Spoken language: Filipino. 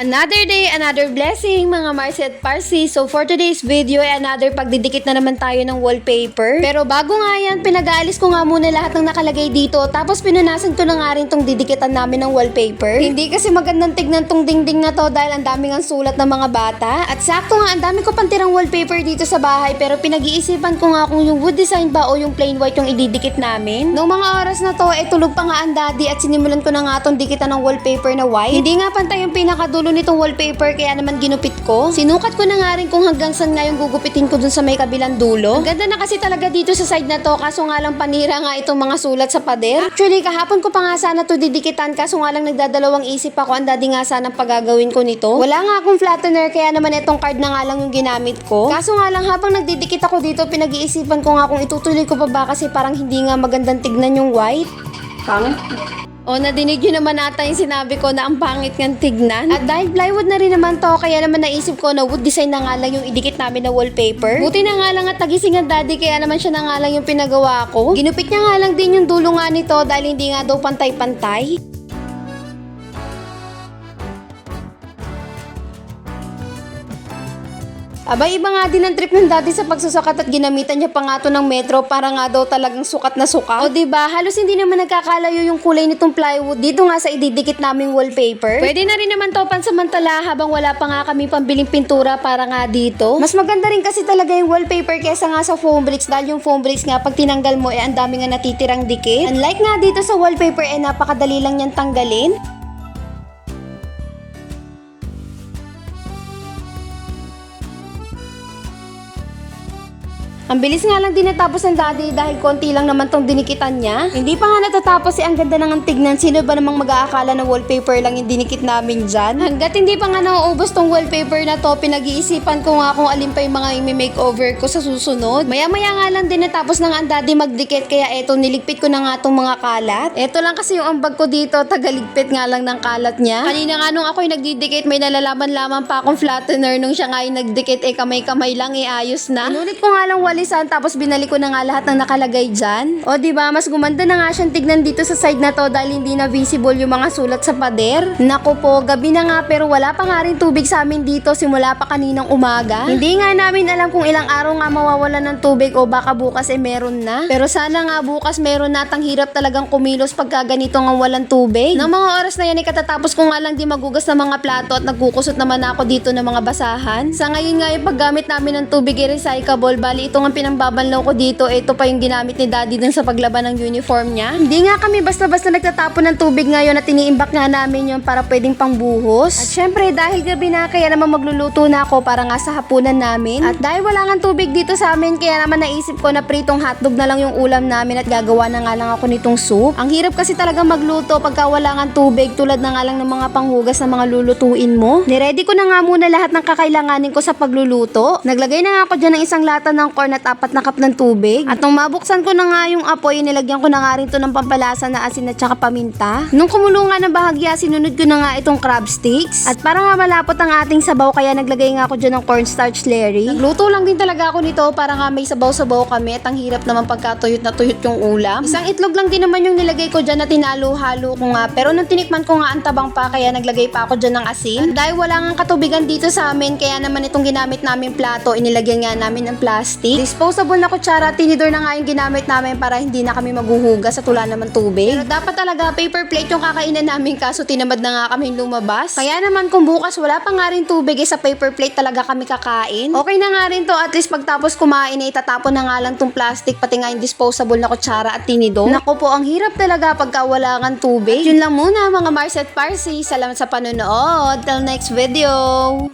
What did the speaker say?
Another day, another blessing, mga Marcy at Parsi. So for today's video ay another pagdidikit na naman tayo ng wallpaper. Pero bago nga yan, pinag-aalis ko nga muna lahat ng nakalagay dito. Tapos pinunasan ko na nga rin tong didikitan namin ng wallpaper. Hindi kasi magandang tignan tong dingding na to dahil ang daming ang sulat ng mga bata. At sakto nga, ang dami ko pantirang wallpaper dito sa bahay. Pero pinag-iisipan ko nga kung yung wood design ba o yung plain white yung ididikit namin. Noong mga oras na to, eh tulog pa nga ang daddy at sinimulan ko na nga tong dikitan ng wallpaper na white. Hindi nga pantay yung pinakadulo nitong wallpaper kaya naman ginupit ko. Sinukat ko na nga rin kung hanggang saan nga yung gugupitin ko dun sa may kabilang dulo. Ang ganda na kasi talaga dito sa side na to kaso nga lang panira nga itong mga sulat sa pader. Actually, kahapon ko pa nga sana to didikitan kaso nga lang nagdadalawang isip ako ang daddy nga sana pagagawin ko nito. Wala nga akong flattener kaya naman itong card na nga lang yung ginamit ko. Kaso nga lang habang nagdidikit ako dito pinag-iisipan ko nga kung itutuloy ko pa ba kasi parang hindi nga magandang tignan yung white. Pangit. O, nadinig nyo naman ata yung sinabi ko na ang pangit ng tignan. At dahil plywood na rin naman to, kaya naman naisip ko na wood design na nga lang yung idikit namin na wallpaper. Buti na nga lang at nagising ang daddy, kaya naman siya na nga lang yung pinagawa ko. Ginupit niya nga lang din yung dulo nga nito dahil hindi nga daw pantay-pantay. Aba, iba nga din ang trip ng daddy sa pagsusukat at ginamitan niya pa nga to ng metro para nga daw talagang sukat na sukat. O diba, halos hindi naman nagkakalayo yung kulay nitong plywood dito nga sa ididikit naming wallpaper. Pwede na rin naman to pansamantala habang wala pa nga kami pambiling pintura para nga dito. Mas maganda rin kasi talaga yung wallpaper kesa nga sa foam bricks dahil yung foam bricks nga pag tinanggal mo eh ang dami nga natitirang dikit. Unlike nga dito sa wallpaper eh napakadali lang niyang tanggalin. Ang bilis nga lang din natapos ng daddy dahil konti lang naman tong dinikitan niya. Hindi pa nga natatapos eh, ang ganda nang ang tignan. Sino ba namang mag-aakala na wallpaper lang yung dinikit namin dyan? Hanggat hindi pa nga nauubos tong wallpaper na to, pinag-iisipan ko nga kung alin pa yung mga i-makeover ko sa susunod. Maya-maya nga lang din natapos na nga ang daddy magdikit kaya eto niligpit ko na nga tong mga kalat. Eto lang kasi yung ambag ko dito, tagaligpit nga lang ng kalat niya. Kanina nga nung ako'y nagdidikit, may nalalaman lamang pa akong flattener nung siya nga yung nagdikit, eh kamay-kamay lang, eh ayos na. Inulit ko nga lang walisan, tapos binalik ko na nga lahat ng nakalagay dyan. O di ba mas gumanda na nga siyang tignan dito sa side na to dahil hindi na visible yung mga sulat sa pader. Naku po, gabi na nga pero wala pa nga rin tubig sa amin dito simula pa kaninang umaga. Hindi nga namin alam kung ilang araw nga mawawala ng tubig o baka bukas eh meron na. Pero sana nga bukas meron na at ang hirap talagang kumilos pagka ganito nga walang tubig. Nang mga oras na yan, eh, katatapos ko nga lang di magugas ng mga plato at nagkukusot naman ako dito ng mga basahan. Sa ngayon nga yung paggamit namin ng tubig ay recyclable. Bali ito nga pinambabanlaw ko dito. Ito pa yung ginamit ni daddy dun sa paglaban ng uniform niya. Hindi nga kami basta-basta nagtatapon ng tubig ngayon at iniimbak nga namin yun para pwedeng pangbuhos. At syempre dahil gabi na kaya naman magluluto na ako para nga sa hapunan namin. At dahil wala nga tubig dito sa amin kaya naman naisip ko na pritong hotdog na lang yung ulam namin at gagawa na nga lang ako nitong soup. Ang hirap kasi talaga magluto pagka wala nga tubig tulad na nga lang ng mga panghugas na mga lulutuin mo. Niready ko na nga muna lahat ng kakailanganin ko sa pagluluto. Naglagay na nga ako dyan ng isang lata ng corn at apat na cup ng tubig. At nung mabuksan ko na nga yung apoy, nilagyan ko na nga rin to ng pampalasa na asin at saka paminta. Nung kumulo nga ng bahagya, sinunod ko na nga itong crab sticks. At para nga malapot ang ating sabaw, kaya naglagay nga ako dyan ng cornstarch slurry. Nagluto lang din talaga ako nito para nga may sabaw-sabaw kami at ang hirap naman pagkatuyot na tuyot yung ulam. Isang itlog lang din naman yung nilagay ko dyan na tinalo-halo ko nga. Pero nung tinikman ko nga ang tabang pa, kaya naglagay pa ako dyan ng asin. At dahil wala nga katubigan dito sa amin, kaya naman itong ginamit namin plato, inilagyan nga namin ng plastic. Disposable na kutsara, tinidor na nga yung ginamit namin para hindi na kami maghuhugas at wala naman tubig. Pero dapat talaga paper plate yung kakainan namin kaso tinamad na nga kaming lumabas. Kaya naman kung bukas wala pa nga rin tubig, eh, sa paper plate talaga kami kakain. Okay na nga rin to, at least pagtapos kumain, eh, itatapon na nga lang tong plastic, pati nga yung disposable na kutsara at tinidor. Naku po, ang hirap talaga pagka wala kang tubig. At yun lang muna mga Mars at Parsi. Salamat sa panonood. Till next video.